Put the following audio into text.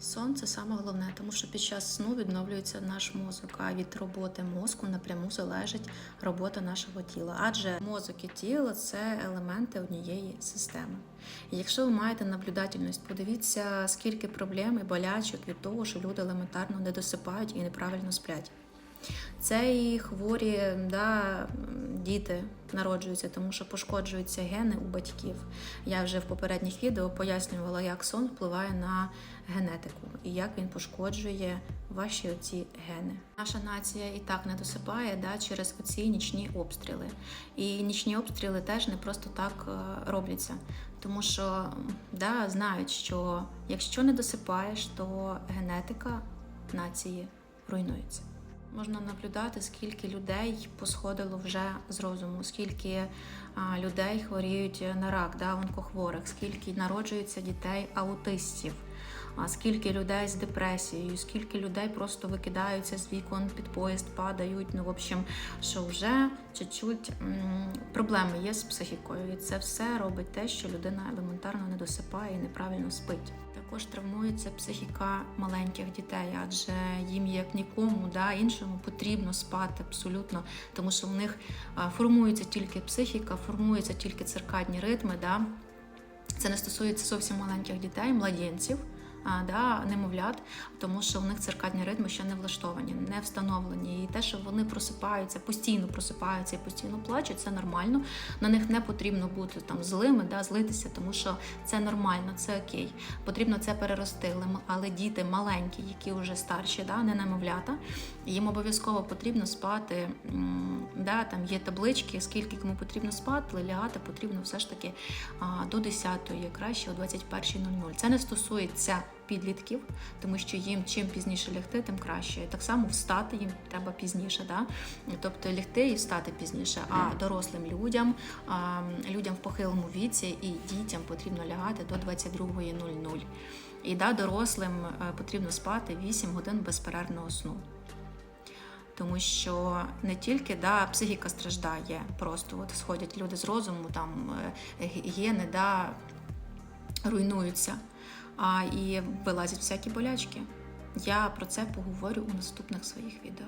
Сон це саме головне, тому що під час сну відновлюється наш мозок, а від роботи мозку напряму залежить робота нашого тіла. Адже мозок і тіло це елементи однієї системи. І якщо ви маєте наблюдательність, подивіться, скільки проблем і болячок від того, що люди елементарно не досипають і неправильно сплять. Це і хворі да, діти народжуються, тому що пошкоджуються гени у батьків. Я вже в попередніх відео пояснювала, як сон впливає на генетику і як він пошкоджує ваші оці гени. Наша нація і так не досипає да, через оці нічні обстріли. І нічні обстріли теж не просто так е, робляться, тому що да, знають, що якщо не досипаєш, то генетика нації руйнується. Можна наблюдати, скільки людей посходило вже з розуму, скільки людей хворіють на рак, да, онкохворих, скільки народжується дітей аутистів, скільки людей з депресією, скільки людей просто викидаються з вікон під поїзд, падають. Ну, в общем, що вже чуть-чуть проблеми є з психікою. І це все робить те, що людина елементарно не досипає і неправильно спить. Також травмується психіка маленьких дітей, адже їм як нікому, да, іншому потрібно спати абсолютно, тому що в них формується тільки психіка, формуються тільки циркадні ритми. Да. Це не стосується зовсім маленьких дітей, младенців. Да, немовлят, тому що у них циркадні ритми ще не влаштовані, не встановлені. І те, що вони просипаються, постійно просипаються і постійно плачуть, це нормально. На них не потрібно бути там злими, да, злитися, тому що це нормально, це окей. Потрібно це перерости. Але діти маленькі, які вже старші, да, не немовлята, їм обов'язково потрібно спати. Да, там є таблички, скільки кому потрібно спати, лягати потрібно все ж таки а, до 10-ї, краще о 21.00. Це не стосується підлітків, тому що їм чим пізніше лягти, тим краще. І так само встати їм треба пізніше. Да? Тобто лягти і встати пізніше. А дорослим людям, а, людям в похилому віці і дітям потрібно лягати до 22.00. І да, дорослим е, потрібно спати 8 годин безперервного сну. Тому що не тільки да, психіка страждає, просто от сходять люди з розуму, там е, гени да, руйнуються, а і вилазять всякі болячки. Я про це поговорю у наступних своїх відео.